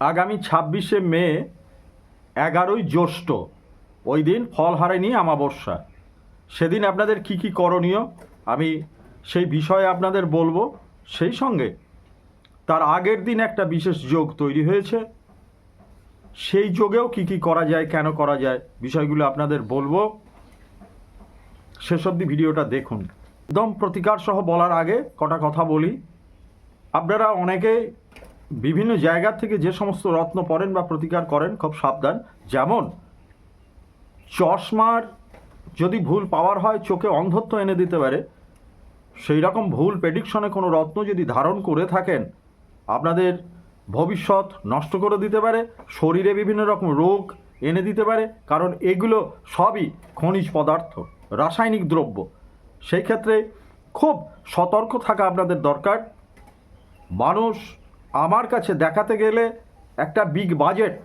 আগামী ছাব্বিশে মে এগারোই জ্যৈষ্ঠ। ওই দিন ফল হারেনি আমাবস্যা। সেদিন আপনাদের কি কি করণীয়, আমি সেই বিষয়ে আপনাদের বলব। সেই সঙ্গে তার আগের দিন একটা বিশেষ যোগ তৈরি হয়েছে। সেই যোগেও কি কি করা যায়, কেন করা যায়, বিষয়গুলো আপনাদের বলব। শেষ অবধি ভিডিওটা দেখুন। একদম প্রতিকার সহ বলার আগে কটা কথা বলি। আপনারা অনেকে বিভিন্ন জায়গা থেকে যে সমস্ত রত্ন পড়েন বা প্রতিকার করেন, খুব সাবধান। যেমন, চশমার যদি ভুল পাওয়ার হয়, চোখে অন্ধত্ব এনে দিতে পারে। সেই রকম ভুল প্রেডিকশনে কোনো রত্ন যদি ধারণ করে থাকেন, আপনাদের ভবিষ্যৎ নষ্ট করে দিতে পারে, শরীরে বিভিন্ন রকম রোগ এনে দিতে পারে, কারণ এগুলো সবই খনিজ পদার্থ, রাসায়নিক দ্রব্য। সেই ক্ষেত্রে খুব সতর্ক থাকা আপনাদের দরকার। মানুষ আমার কাছে দেখাতে গেলে একটা বিগ বাজেট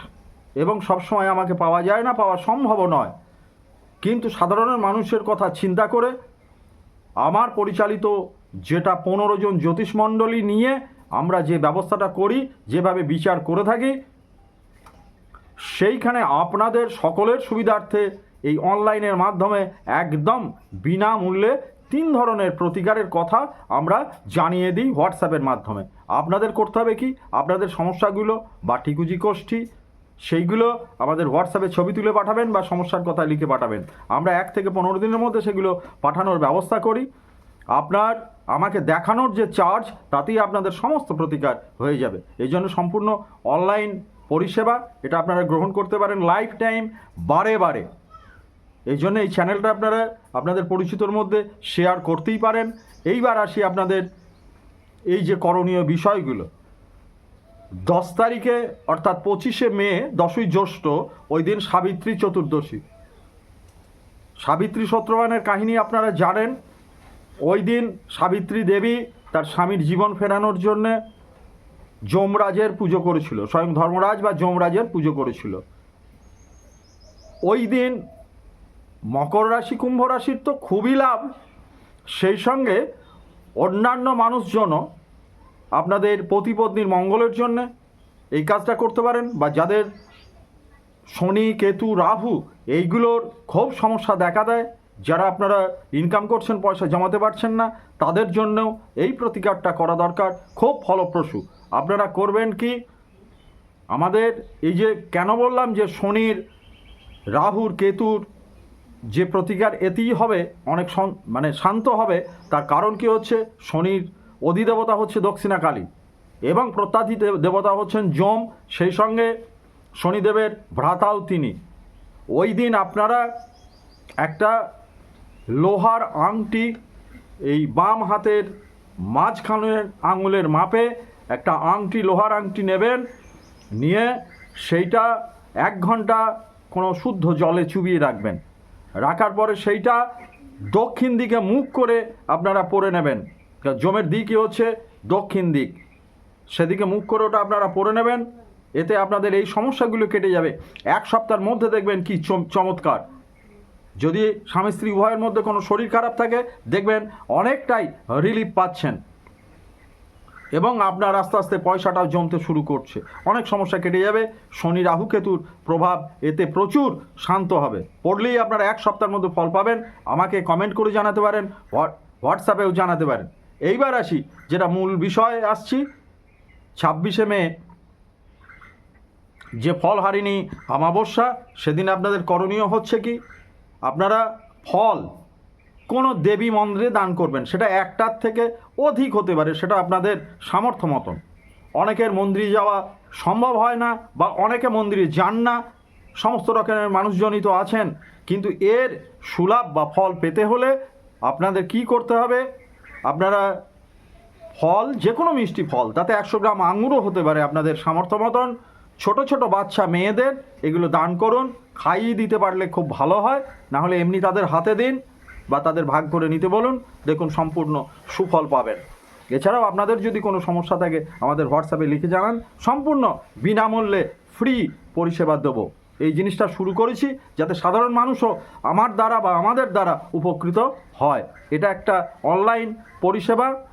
এবং সবসময় আমাকে পাওয়া যায় না, পাওয়া সম্ভব নয়। কিন্তু সাধারণ মানুষের কথা চিন্তা করে আমার পরিচালিত যেটা পনেরো জন জ্যোতিষমণ্ডলী নিয়ে আমরা যে ব্যবস্থাটা করি, যেভাবে বিচার করে থাকি, সেইখানে আপনাদের সকলের সুবিধার্থে এই অনলাইনের মাধ্যমে একদম বিনামূল্যে তিন ধরনের প্রতিকারের কথা আমরা জানিয়ে দিই হোয়াটসঅ্যাপের মাধ্যমে। আপনাদের করতে হবে কি? আপনাদের সমস্যাগুলো বা ঠিকুজি কোষ্ঠী, সেইগুলো আমাদের হোয়াটসঅ্যাপে ছবি তুলে পাঠাবেন বা সমস্যার কথা লিখে পাঠাবেন। আমরা এক থেকে পনেরো দিনের মধ্যে সেগুলো পাঠানোর ব্যবস্থা করি। আপনার, আমাকে দেখানোর যে চার্জ, তাতেই আপনাদের সমস্ত প্রতিকার হয়ে যাবে। এই জন্য সম্পূর্ণ অনলাইন পরিষেবা, এটা আপনারা গ্রহণ করতে পারেন লাইফ টাইম বারে বারে। এই জন্য এই চ্যানেলটা আপনারা আপনাদের পরিচিতর মধ্যে শেয়ার করতেই পারেন। এইবার আসি আপনাদের এই যে করণীয় বিষয়গুলো। দশ তারিখে অর্থাৎ পঁচিশে মে, দশই জ্যৈষ্ঠ, ওই দিন সাবিত্রী চতুর্দশী। সাবিত্রী সত্যবানের কাহিনী আপনারা জানেন। ওই দিন সাবিত্রী দেবী তার স্বামীর জীবন ফেরানোর জন্যে যমরাজের পুজো করেছিল। স্বয়ং ধর্মরাজ বা যমরাজের পুজো করেছিল। ওই দিন মকর রাশি, কুম্ভ রাশির তো খুবই লাভ। সেই সঙ্গে অন্যান্য মানুষজনও আপনাদের পতিপত্নীর মঙ্গলের জন্য এই কাজটা করতে পারেন বা যাদের শনি, কেতু, রাহু এইগুলোর খুব সমস্যা দেখা দেয়। যারা আপনারা ইনকাম করছেন, পয়সা জমাতে পারছেন না, তাদের জন্যও এই প্রতিকারটা করা দরকার। খুব ফলপ্রসূ। আপনারা করবেন কি? আমাদের এই যে কেন বললাম যে শনির, রাহুর, কেতুর যে প্রতিকার এতেই হবে, অনেক মানে শান্ত হবে, তার কারণ কি হচ্ছে? শনির অধিদেবতা হচ্ছে দক্ষিণা কালী এবং প্রত্যাধি দেব- দেবতা হচ্ছেন যম, সেই সঙ্গে শনিদেবের ভ্রাতাও তিনি। ওই দিন আপনারা একটা লোহার আংটি এই বাম হাতের মাঝখানের আঙুলের মাপে একটা আংটি, লোহার আংটি নেবেন, নিয়ে সেইটা এক ঘণ্টা কোনো শুদ্ধ জলে চুবিয়ে রাখবেন। রাখার পরে সেইটা দক্ষিণ দিকে মুখ করে আপনারা পরে নেবেন। জমের দিকই হচ্ছে দক্ষিণ দিক। সেদিকে মুখ করে ওটা আপনারা পরে নেবেন। এতে আপনাদের এই সমস্যাগুলো কেটে যাবে। এক সপ্তাহের মধ্যে দেখবেন কি চম- চমৎকার। যদি স্বামী স্ত্রী উভয়ের মধ্যে কোনো শরীর খারাপ থাকে, দেখবেন অনেকটাই রিলিফ পাচ্ছেন। এবং আপনার আস্তে আস্তে পয়সাটাও জমতে শুরু করছে। অনেক সমস্যা কেটে যাবে। শনি রাহু কেতুর প্রভাব এতে প্রচুর শান্ত হবে। পড়লেই আপনারা এক সপ্তাহের মধ্যে ফল পাবেন। আমাকে কমেন্ট করে জানাতে পারেন হোয়াটসঅ্যাপেও জানাতে পারেন। এইবার আসি, যেটা মূল বিষয় আসছি। ছাব্বিশে মে, যে ফল হারিনি অমাবস্যা সেদিন আপনাদের করণীয় হচ্ছে কি? আপনারা ফল কোনো দেবী মন্দিরে দান করবেন। সেটা একটার থেকে অধিক হতে পারে, সেটা আপনাদের সামর্থ্য মতন অনেকের মন্দিরে যাওয়া সম্ভব হয় না বা অনেকে মন্দিরে যান না। সমস্ত রকমের মানুষজনই তো আছেন। কিন্তু এর সুলাভ বা ফল পেতে হলে আপনাদের কি করতে হবে? আপনারা ফল যে কোনো মিষ্টি ফল, তাতে একশো গ্রাম আঙুরও হতে পারে আপনাদের সামর্থ্য মতন। ছোট ছোট বাচ্চা মেয়েদের এগুলো দান করুন। খাইয়ে দিতে পারলে খুব ভালো হয় না হলে এমনি তাদের হাতে দিন। বা তাদের ভাগ করে নিতে বলুন, দেখুন সম্পূর্ণ সুফল পাবেন। এছাড়াও আপনাদের যদি কোনো সমস্যা থাকে, আমাদের হোয়াটসঅ্যাপে লিখে জানান, সম্পূর্ণ বিনামূল্যে ফ্রি পরিষেবা দেবো। এই জিনিসটা শুরু করেছি যাতে সাধারণ মানুষও আমার দ্বারা বা আমাদের দ্বারা উপকৃত হয়। এটা একটা অনলাইন পরিষেবা।